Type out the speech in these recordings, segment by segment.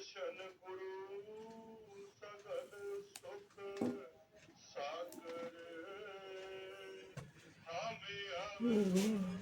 ਦਰਸ਼ਨ ਗੁਰੂ ਸਗਲ ਸੁਖ ਸਾਗਰ। ਹਾਮੇ ਅੰਤਰ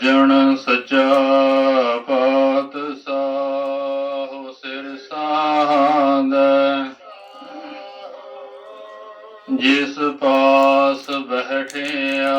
ਸਜਣ ਸਚਾ ਪਾਤਸ਼ਾਹ ਸਿਰ ਸਾਧ। ਜਿਸ ਪਾਸ ਬੈਠਿਆ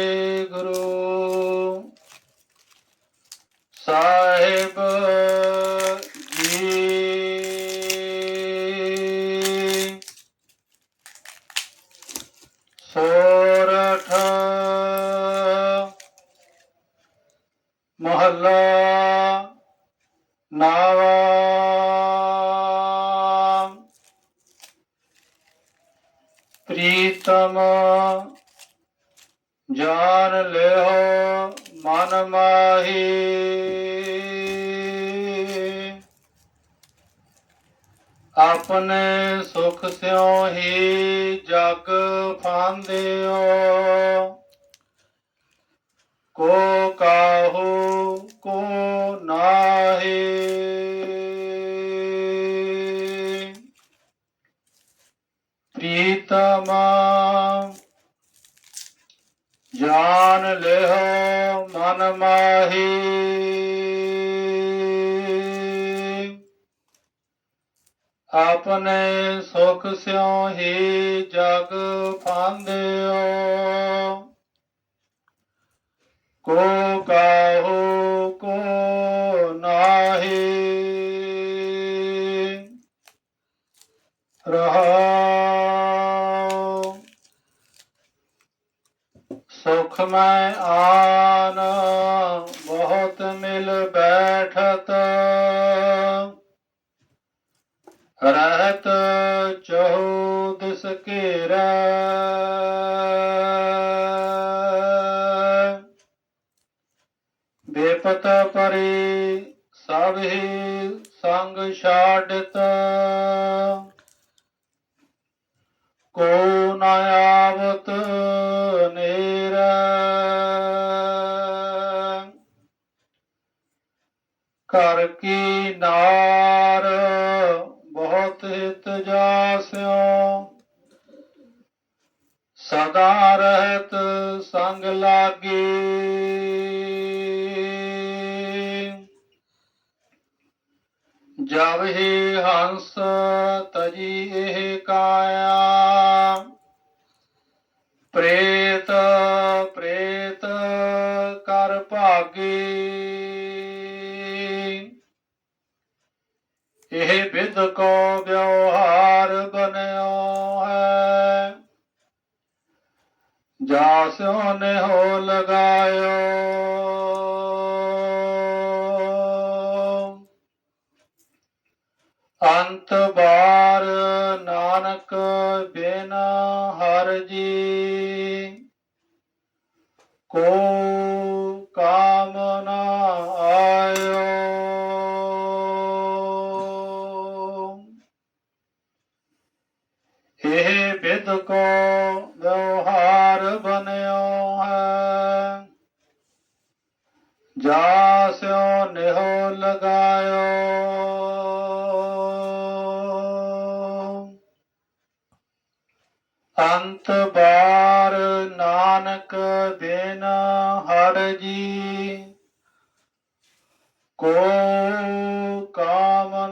ਨਾਵਾ ਪ੍ਰੀਤਮ ਜਾਨ ਲਿਓ ਮਨ ਮਾਹੀ। ਆਪਣੇ ਸੁਖ ਸਿਉ ਹੀ ਜਗ ਫਾਂਦਿਓ। ਕੋ ਜਾਨ ਲਿਓ, ਮਨ ਮਾਹੀ। ਆਪਣੇ ਸੁਖ ਸਿਉ ਹੀ ਜਗ ਫਾਂਦਿਓ। ਕੋ ਕਾਹੂ, ਕੋ ਨਾਹੀ। ਰਹਾਉ ਸੁਖ ਮੈਂ ਆਨ, ਬਹੁਤ ਮਿਲ ਬੈਠਤ। ਰਹਿਤ ਚੌਦਸ ਘੇਰਾ। ਬੇਪਤ ਪਰੀ ਸਭ ਹੀ ਸੰਗ ਛਾੜਤ ਕੋ ਨਾ ਆਵਤ ਘਰ ਕੀ ਨਾਰ ਬਹੁਤ ਹਿਤ ਜਾਸਿਓ। ਸਦਾ ਰਹਿਤ ਸੰਗ ਲਾਗੇ। ਜਬ ਹੀ ਹੰਸ ਤਜੀ ਇਹ ਕਾਇਆ। ਪ੍ਰੇਤ ਕੋ ਵਿਵਹਾਰ ਬਨਿਓ ਹੈ। ਜਾਸਿਓ ਨੇ ਹੋ ਲਗਾਇਓ। ਅੰਤ ਬਾਰ ਨਾਨਕ ਬਿਨ ਹਰ ਜੀ ਕੋ ਕੋ ਵਿਵਹਾਰ ਬਨਿਓ ਹੈ। ਜਾਸਿਓ ਨਿਹੋ ਲਗਾਇਓ। ਅੰਤ ਬਾਰ ਨਾਨਕ ਬਿਨ ਹਰ ਜੀ। ਕੋ ਕਾਮ